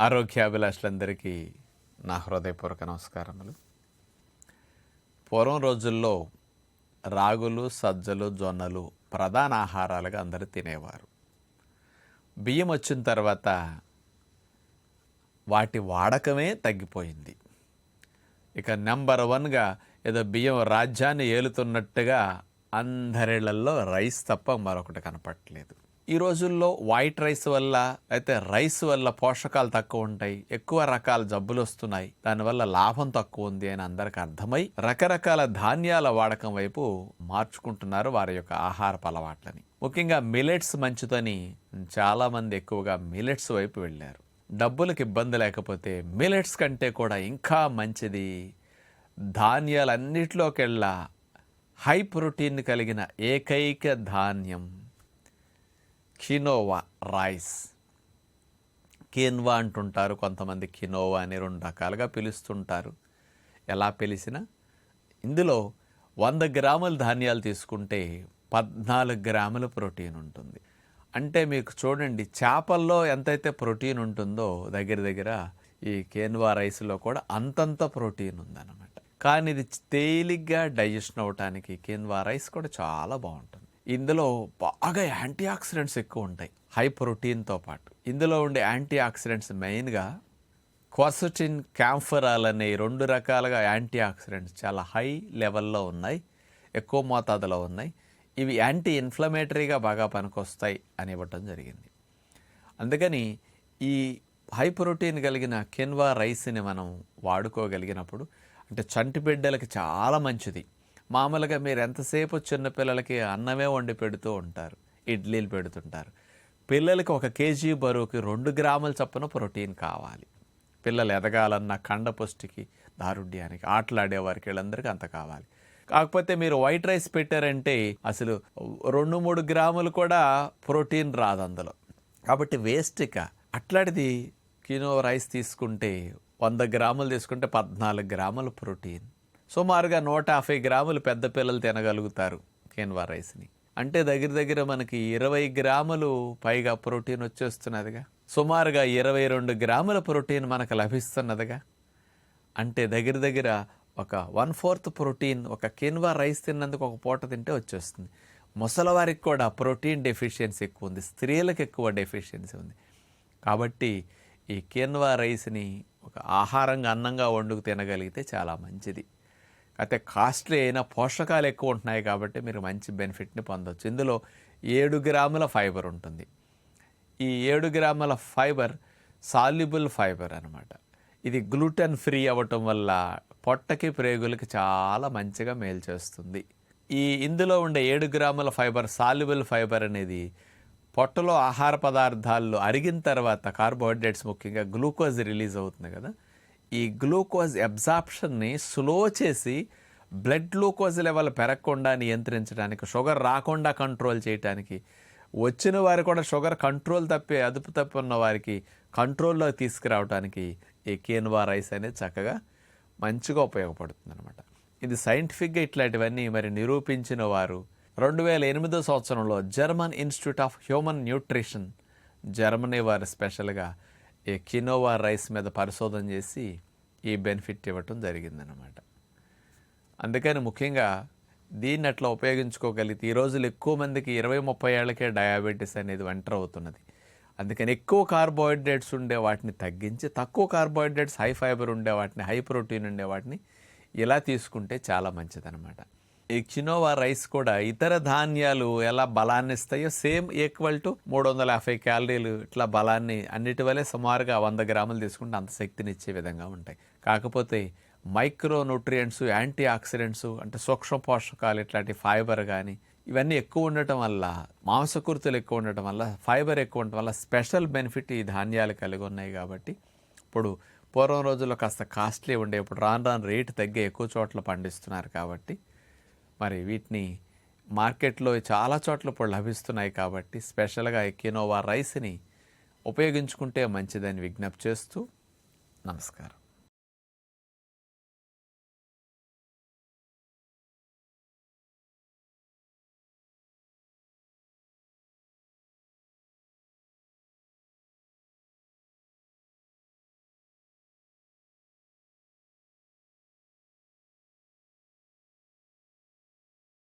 ఆరోగ్యాభిలాషులందరికీ నా హృదయపూర్వక నమస్కారములు. పూర్వం రోజుల్లో రాగులు సజ్జలు జొన్నలు ప్రధాన ఆహారాలుగా అందరూ తినేవారు. బియ్యం వచ్చిన తర్వాత వాటి వాడకమే తగ్గిపోయింది. ఇక నెంబర్ వన్గా ఏదో బియ్యం రాజ్యాన్ని ఏలుతున్నట్టుగా అందరిళ్ళలో రైస్ తప్ప మరొకటి కనపట్లేదు ఈ రోజుల్లో వైట్ రైస్ వల్ల అయితే రైస్ వల్ల పోషకాలు తక్కువ ఉంటాయి. ఎక్కువ రకాల జబ్బులు వస్తున్నాయి. దానివల్ల లాభం తక్కువ ఉంది అని అందరికి అర్థమై రకరకాల ధాన్యాల వాడకం వైపు మార్చుకుంటున్నారు వారి యొక్క ఆహారపు అలవాట్లని. ముఖ్యంగా మిలెట్స్ మంచిదని చాలామంది ఎక్కువగా మిలెట్స్ వైపు వెళ్ళారు. డబ్బులకు ఇబ్బంది లేకపోతే మిలెట్స్ కంటే కూడా ఇంకా మంచిది. ధాన్యాలన్నిటిలోకెల్లా హై ప్రోటీన్ కలిగిన ఏకైక ధాన్యం కినోవా రైస్. కీన్వా అంటుంటారు కొంతమంది కినోవా అని రెండు రకాలుగా పిలుస్తుంటారు. ఎలా పిలిచినా? ఇందులో వంద గ్రాముల ధాన్యాలు తీసుకుంటే పద్నాలుగు గ్రాముల ప్రోటీన్ ఉంటుంది. అంటే మీకు చూడండి చేపల్లో ఎంతైతే ప్రోటీన్ ఉంటుందో దగ్గర దగ్గర ఈ కేన్వా రైస్లో కూడా అంతంత ప్రోటీన్ ఉందన్నమాట. కానీ ఇది తేలిగ్గా డైజెషన్ అవ్వటానికి కేన్వా రైస్ కూడా చాలా బాగుంటుంది. ఇందులో బాగా యాంటీ ఆక్సిడెంట్స్ ఎక్కువ ఉంటాయి హై ప్రోటీన్తో పాటు. ఇందులో ఉండే యాంటీ ఆక్సిడెంట్స్ మెయిన్గా క్వాసటిన్ క్యాంఫరాల్ అనే రెండు రకాలుగా యాంటీ ఆక్సిడెంట్స్ చాలా హై లెవెల్లో ఉన్నాయి ఎక్కువ మోతాదులో ఉన్నాయి. ఇవి యాంటీ ఇన్ఫ్లమేటరీగా బాగా పనికొస్తాయి అని ఇవ్వటం జరిగింది. అందుకని ఈ హై ప్రోటీన్ కలిగిన కెన్వా రైస్ని మనం వాడుకోగలిగినప్పుడు అంటే చంటి బిడ్డలకి చాలా మంచిది. మామూలుగా మీరు ఎంతసేపు చిన్నపిల్లలకి అన్నమే వండి పెడుతూ ఉంటారు ఇడ్లీలు పెడుతుంటారు. పిల్లలకి ఒక కేజీ బరువుకి రెండు గ్రాముల చొప్పున ప్రోటీన్ కావాలి. పిల్లలు ఎదగాలన్న కండపుష్టికి దారుఢ్యానికి ఆటలాడే వారికి వీళ్ళందరికీ అంత కావాలి. కాకపోతే మీరు వైట్ రైస్ పెట్టారంటే అసలు రెండు మూడు గ్రాములు కూడా ప్రోటీన్ రాదు అందులో. కాబట్టి వేస్ట్గా అట్లాంటిది కినో రైస్ తీసుకుంటే వంద గ్రాములు తీసుకుంటే పద్నాలుగు గ్రాముల ప్రోటీన్. సుమారుగా నూట యాభై గ్రాములు పెద్ద పిల్లలు తినగలుగుతారు కేన్వా రైస్ని. అంటే దగ్గర దగ్గర మనకి ఇరవై గ్రాములు పైగా ప్రోటీన్ వచ్చేస్తున్నదిగా. సుమారుగా ఇరవై రెండు గ్రాముల ప్రోటీన్ మనకు లభిస్తున్నదిగా. అంటే దగ్గర దగ్గర ఒక వన్ ఫోర్త్ ప్రోటీన్ ఒక కిన్వా రైస్ తిన్నందుకు ఒక పూట తింటే వచ్చేస్తుంది. ముసలివారికి కూడా ప్రోటీన్ డెఫిషియన్సీ ఎక్కువ ఉంది. స్త్రీలకు ఎక్కువ డెఫిషియన్సీ ఉంది. కాబట్టి ఈ కిన్వా రైస్ని ఒక ఆహారంగా అన్నంగా వండుకు తినగలిగితే చాలా మంచిది. అయితే కాస్ట్లీ అయినా పోషకాలు ఎక్కువ ఉంటున్నాయి కాబట్టి మీరు మంచి బెనిఫిట్ని పొందవచ్చు ఇందులో ఏడు గ్రాముల ఫైబర్ ఉంటుంది. ఈ ఏడు గ్రాముల ఫైబర్ సాల్యుబుల్ ఫైబర్ అనమాట ఇది గ్లూటెన్ ఫ్రీ అవ్వటం వల్ల పొట్టకి ప్రేగులకి చాలా మంచిగా మేలు చేస్తుంది. ఈ ఇందులో ఉండే ఏడు గ్రాముల ఫైబర్ సాల్యుబుల్ ఫైబర్ అనేది పొట్టలో ఆహార పదార్థాలు అరిగిన తర్వాత కార్బోహైడ్రేట్స్ ముఖ్యంగా గ్లూకోజ్ రిలీజ్ అవుతుంది కదా. ఈ గ్లూకోజ్ అబ్జార్ప్షన్ని స్లో చేసి బ్లడ్ గ్లూకోజ్ లెవెల్ పెరగకుండా నియంత్రించడానికి షుగర్ రాకుండా కంట్రోల్ చేయడానికి వచ్చిన వారు కూడా షుగర్ కంట్రోల్ తప్పి అదుపు తప్పి ఉన్న వారికి కంట్రోల్లో తీసుకురావడానికి ఈ కేన్వా రైస్ అనేది చక్కగా మంచిగా ఉపయోగపడుతుంది అనమాట ఇది సైంటిఫిక్గా ఇట్లాంటివన్నీ మరి నిరూపించిన వారు రెండు వేల ఎనిమిదో సంవత్సరంలో German institute of human nutrition Germany వారు స్పెషల్గా ఈ కినోవా రైస్ మీద పరిశోధన చేసి ఈ బెనిఫిట్ ఇవ్వటం జరిగిందనమాట అందుకని ముఖ్యంగా దీన్ని అట్లా ఉపయోగించుకోగలిగితే ఈ రోజులు ఎక్కువ మందికి ఇరవై ముప్పై ఏళ్ళకే డయాబెటీస్ అనేది వెంటర్ అవుతున్నది. అందుకని ఎక్కువ కార్బోహైడ్రేట్స్ ఉండే వాటిని తగ్గించి తక్కువ కార్బోహైడ్రేట్స్ హై ఫైబర్ ఉండే వాటిని హై ప్రోటీన్ ఉండే వాటిని ఇలా తీసుకుంటే చాలా మంచిదన్నమాట. ఈ కినోవా రైస్ కూడా ఇతర ధాన్యాలు ఎలా బలాన్ని ఇస్తాయో సేమ్ ఈక్వల్ టు మూడు వందల యాభై క్యాలరీలు ఇట్లా బలాన్ని అన్నిటి వల్లే సుమారుగా వంద గ్రాములు తీసుకుంటే అంత శక్తిని ఇచ్చే విధంగా ఉంటాయి. కాకపోతే మైక్రో న్యూట్రియంట్స్ యాంటీ ఆక్సిడెంట్స్ అంటే సూక్ష్మ పోషకాలు ఇట్లాంటి ఫైబర్ కానీ ఇవన్నీ ఎక్కువ ఉండటం వల్ల మాంసకృతులు ఎక్కువ ఉండటం వల్ల ఫైబర్ ఎక్కువ ఉండటం వల్ల స్పెషల్ బెనిఫిట్ ఈ ధాన్యాలు కలిగి ఉన్నాయి కాబట్టి ఇప్పుడు పూర్వం రోజుల్లో కాస్త కాస్ట్లీ ఉండే ఇప్పుడు రాను రాను రేటు తగ్గి ఎక్కువ చోట్ల పండిస్తున్నారు కాబట్టి మరి వీటిని మార్కెట్లో చాలా చోట్ల ఇప్పుడు లభిస్తున్నాయి కాబట్టి స్పెషల్గా ఎక్కినోవా రైస్ని ఉపయోగించుకుంటే మంచిదని విజ్ఞప్తి చేస్తూ నమస్కారం.